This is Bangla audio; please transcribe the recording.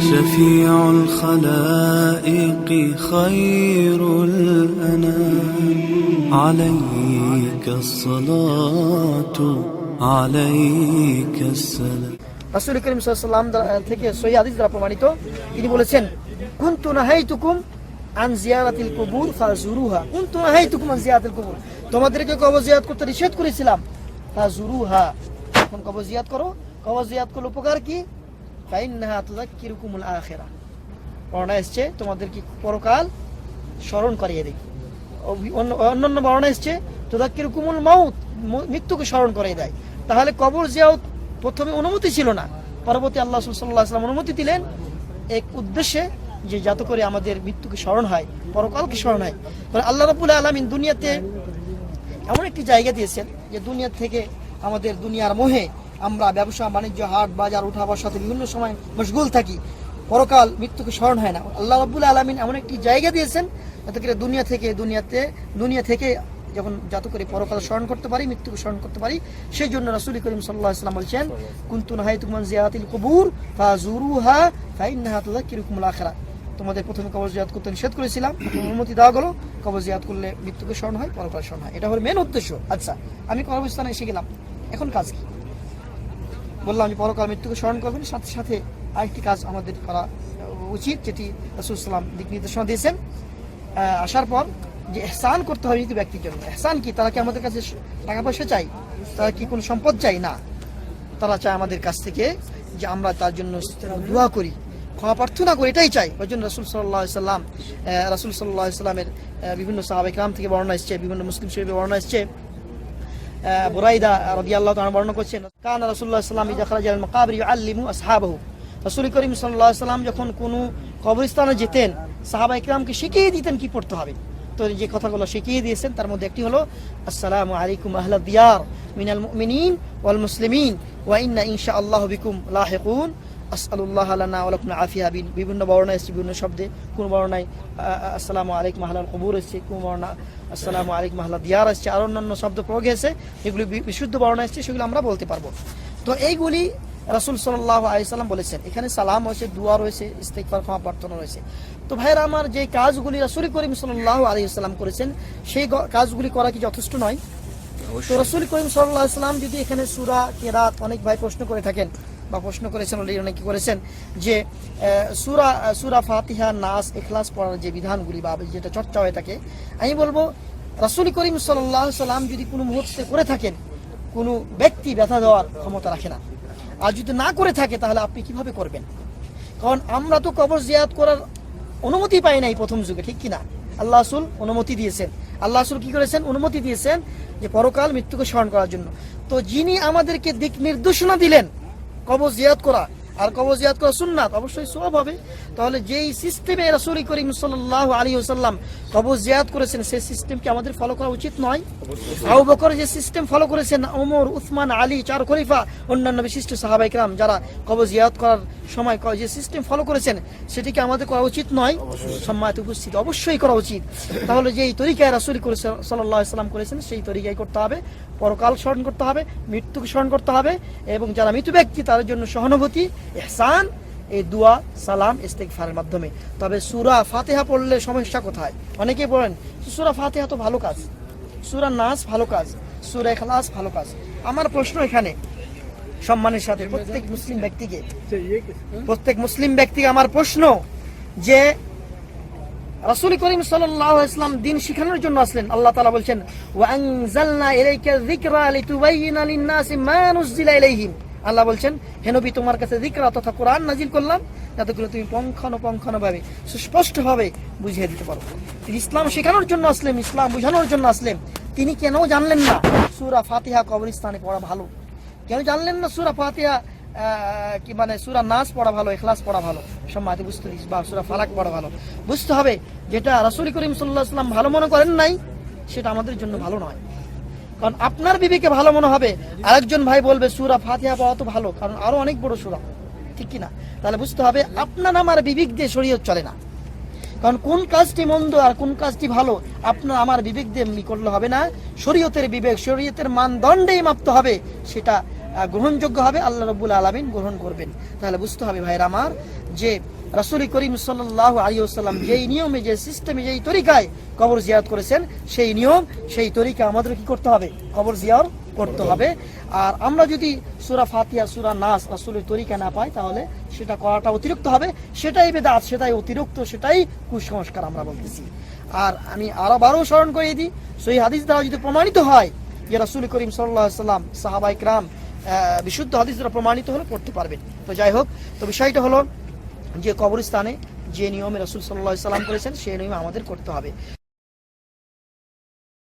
شفيع الخلائق خير الأنام عليك الصلاة عليك السلام রাসূল করিম সাল্লাম থেকে সহি হাদিস দ্বারা প্রমাণিত তিনি বলেছেন কুনতু নাহাইতুকুম আন জিয়ারাতিল কুবুর ফাজুরুহা কুনতু নাহাইতুকুম আন জিয়ারাতিল কুবুর তোমাদেরকে কবর করতে নিষেধ করেছিলাম। ফাজুরুহা এখন কবর করো। কবর জিয়ারত করলে উপকার কি? ফাইন্নাহা তুযাক্কিরুকুমুল আখিরা। বর্ণনা এসছে, তোমাদেরকে পরকাল স্মরণ করিয়ে দেয় অন্যান্য বর্ণনা এসছে, তুযাক্কিরুকুমুল মাউত মৃত্যুকে স্মরণ করিয়ে দেয়। তাহলে কবর জিয়ারত প্রথমে অনুমতি ছিল না। পরবর্তী আল্লাহ সাল্লাহ আসলাম অনুমতি দিলেন। এক উদ্দেশ্যে যে যাতে করে আমাদের মৃত্যুকে স্মরণ হয়, পরকালকে স্মরণ হয়। আল্লাহ রবুল্লাহ আলমিন দুনিয়াতে এমন একটি জায়গা দিয়েছেন যে দুনিয়া থেকে আমাদের দুনিয়ার মোহে আমরা ব্যবসা, বাণিজ্য, হাট, বাজার, উঠা বসাতে বিভিন্ন সময় মশগুল থাকি। পরকাল মৃত্যুকে স্মরণ হয় না। আল্লাহ রব্বুল আলমিন এমন একটি জায়গা দিয়েছেন যাতে করে দুনিয়া থেকে, দুনিয়াতে, দুনিয়া থেকে যখন যাতে করে পরকাল স্মরণ করতে পারি, মৃত্যুকে স্মরণ করতে পারি সেই জন্য রাসুল করিম সাল্লাহ ইসলাম বলছেন কুন্তুন হাই তুমান জিয়াতিল কবুর ফা ফাজুরুহা ফাইন্নাহা তুযাক্কিরুকুমুল আখিরা তোমাদের প্রথমে কবর জিয়াদ করতে নিষেধ করেছিলাম অনুমতি দেওয়া গেলো, কবর জিয়াদ করলে মৃত্যুকে স্মরণ হয়, পরকাল স্মরণ হয়। এটা হলো মেন উদ্দেশ্য। আচ্ছা আমি কর্মস্থানে এসে গেলাম। এখন কাজ কি? বললাম যে পরকাল মৃত্যুকে স্মরণ করবেন, সাথে সাথে আরেকটি কাজ আমাদের করা উচিত, যেটি রসুলাম দিক নির্দেশনা দিয়েছেন। আসার পর যে এহসান করতে হবে মৃত ব্যক্তির জন্য। এহসান কি? তারা কি আমাদের কাছে টাকা পয়সা চাই তারা কি কোনো সম্পদ চাই না। তারা চায় আমাদের কাছ থেকে যে আমরা তার জন্য দোয়া করি। ক্ষমা প্রার্থনা করি, এটাই চাই। ওই জন্য রসুল সাল্লাহ সাল্লাম রাসুল সাল্লাহ সাল্লামের বিভিন্ন সাহাবে গ্রাম থেকে বর্ণনা এসছে, বিভিন্ন মুসলিম শরীফে বর্ণনা এসছে। বুরাইদা রাদিয়াল্লাহু তাআলা বর্ণনা করছেন, কান আলাইহি ওয়াসাল্লাম ইযা মাকাবির ইউআল্লিমু আসহাবাহু। রাসূল করিম আলাইহি সাল্লাম যখন কোনো কবরস্থানে যেতেন সাহাবা ইকরামকে শিখিয়ে দিতেন কি পড়তে হবে। তো যে কথাগুলো শিখিয়ে দিয়েছেন, তার মধ্যে একটি হলো, আসসালামু আলাইকুম আহলা দিয়ার মিনাল মুমিনিন ওয়াল মুসলিমিন ওয়া ইন্না ইনশাআল্লাহু বিকুম লাহিকুন। আসআলুল্লাহ লানা ওয়া লাকুম আফিয়া বিন। বিভিন্ন বর্ণনা এসেছে বিভিন্ন শব্দে। কোন বর্ণায় আসসালামু আলাইকুম আহলাল কবুর এসেছে কোন বর্ণনা আসসালামু আলাইকুম আহলা দিয়ার এসেছে আর অন্যান্য শব্দ প্রয়োগ হয়েছে যেগুলি বি- বিশুদ্ধ বর্ণা এসছে সেগুলো আমরা বলতে পারব। তো এইগুলি রাসূল সাল্লাল্লাহু আলাইহি সাল্লাম বলেছেন। এখানে সালাম রয়েছে দুয়া রয়েছে ইস্তেগফার ক্ষমা প্রার্থনা রয়েছে। তো ভাইরা আমার যে কাজগুলি রাসূল করিম সাল্লাল্লাহু আলাইহি করেছেন সেই কাজগুলি করা কি যথেষ্ট নয়? তো রসুল করিম সাল্লাহ ইসলাম যদি এখানে সুরা কেরাত অনেক ভাই প্রশ্ন করে থাকেন বা প্রশ্ন করেছেন অলরেডি অনেকে করেছেন যে সুরা সুরা ফাতিহা, নাস এখলাস পড়ার যে বিধানগুলি বা যেটা চর্চা হয়ে থাকে আমি বলব, রসুল করিম সাল্লাহ সাল্লাম যদি কোনো মুহূর্তে করে থাকেন, কোনো ব্যক্তি ব্যথা দেওয়ার ক্ষমতা রাখে না। আর যদি না করে থাকে, তাহলে আপনি কীভাবে করবেন? কারণ আমরা তো কবর জিয়াদ করার অনুমতি পাই নাই প্রথম যুগে, ঠিক কিনা? আল্লাহ আসুল অনুমতি দিয়েছেন। আল্লাহ আসুল কি করেছেন? অনুমতি দিয়েছেন যে পরকাল মৃত্যুকে স্মরণ করার জন্য। তো যিনি আমাদেরকে দিক নির্দেশনা দিলেন কবর জিয়াদ করা। আর কবর জিয়াদ করা সুন্নাত অবশ্যই সব হবে। তাহলে যেই সিস্টেমে রাসূল করিম সাল্লাল্লাহু আলাইহি ওয়াসাল্লাম কবর জিয়াদ করেছেন সেই সিস্টেমকে আমাদের ফলো করা উচিত নয়? আবু বকর যে সিস্টেম ফলো করেছেন ওমর উসমান আলী চার খলিফা অন্যান্য বিশিষ্ট সাহাবা ইকরাম যারা কবর জিয়াদ করার সময় যে সিস্টেম ফলো করেছেন সেটিকে আমাদের করা উচিত নয়? সম্মানিত উপস্থিত অবশ্যই করা উচিত। তাহলে যেই তরিকায় রাসূল করেছেন আলাইহি সাল্লাম করেছেন সেই তরিকায় করতে হবে। পরকাল স্মরণ করতে হবে মৃত্যুকে স্মরণ করতে হবে এবং যারা মৃত ব্যক্তি তাদের জন্য সহানুভূতি ইহসান, এই দুয়া, সালাম, ইস্তেগফারের মাধ্যমে। তবে সুরা ফাতেহা পড়লে সমস্যা কোথায়? অনেকেই বলেন, সুরা ফাতেহা তো ভালো কাজ। সুরা নাস ভালো কাজ, সূরা ইখলাস ভালো কাজ। আমার প্রশ্ন এখানে, সম্মানের সাথে প্রত্যেক মুসলিম ব্যক্তিকে, প্রত্যেক মুসলিম ব্যক্তিকে আমার প্রশ্ন যে, রাসূল করিম আলাইহি ইসলাম দিন শিখানোর জন্য আসলেন। আল্লাহ তালা বলছেন, ওয়া আনজালনা ইলাইকা যিকরা লিতুবাইয়িনা লিন-নাসি মা ইলাইহিম। আল্লাহ বলছেন, হে নবী, তোমার কাছে যিকরা তথা কোরআন নাজিল করলাম, যাতে করে তুমি পঙ্খানো ভাবে সুস্পষ্টভাবে বুঝিয়ে দিতে পারো। তিনি ইসলাম শেখানোর জন্য আসলেন, ইসলাম বোঝানোর জন্য আসলেন। তিনি কেন জানলেন না সুরা ফাতিহা কবরিস্তানে পড়া ভালো? কেন জানলেন না সুরা ফাতিহা কি মানে সুরা নাচ পড়া ভালো এখলাস পড়া ভালো? সম্মানিত বুঝতে দিস বা সুরা ফালাক পড়া ভালো। বুঝতে হবে, যেটা রাসূল করিম সাল্লাল্লাহু আলাইহি সাল্লাম ভালো মনে করেন নাই, সেটা আমাদের জন্য ভালো নয়। কারণ আপনার বিবেকে ভালো মনে হবে। আরেকজন ভাই বলবে, সুরা ফাতিহা পড়া তো ভালো, কারণ আরও অনেক বড় সুরা। ঠিক কি না তাহলে বুঝতে হবে, আপনার আমার বিবেক দিয়ে শরীয়ত চলে না। কারণ কোন কাজটি মন্দ আর কোন কাজটি ভালো, আপনার আমার বিবেক দিয়ে করলে হবে না। শরীয়তের বিবেক, শরীয়তের মানদণ্ডেই মাপতে হবে, সেটা গ্রহণযোগ্য হবে। আল্লাহ রব্বুল আলমিন গ্রহণ করবেন। তাহলে বুঝতে হবে ভাইয়ের আমার, যে রাসুল করিম সাল্লাহ আলিয়াল্লাম যেই নিয়মে যে সিস্টেমে যেই তরিকায় কবর জিয়ারত করেছেন সেই নিয়ম সেই তরিকা আমাদের কি করতে হবে? কবর জিয়ার করতে হবে। আর আমরা যদি সুরা ফাতিয়া সুরা নাস রাসুলের তরিকা না পাই তাহলে সেটা করাটা অতিরিক্ত হবে। সেটাই বেদাত সেটাই অতিরিক্ত সেটাই কুসংস্কার আমরা বলতেছি। আর আমি আরও বারো স্মরণ করিয়ে দিই। সেই হাদিস দ্বারা যদি প্রমাণিত হয় যে রাসুল করিম সাল্লাহ সাল্লাম সাহাবা ইকরাম আহ, বিশুদ্ধ হাদিস দ্বারা প্রমাণিত হলে পড়তে পারবেন। তো যাই হোক তো বিষয়টা হলো যে কবরস্থানে যে নিয়মে রসুল সাল্লাহ সাল্লাম করেছেন সেই নিয়ম আমাদের করতে হবে।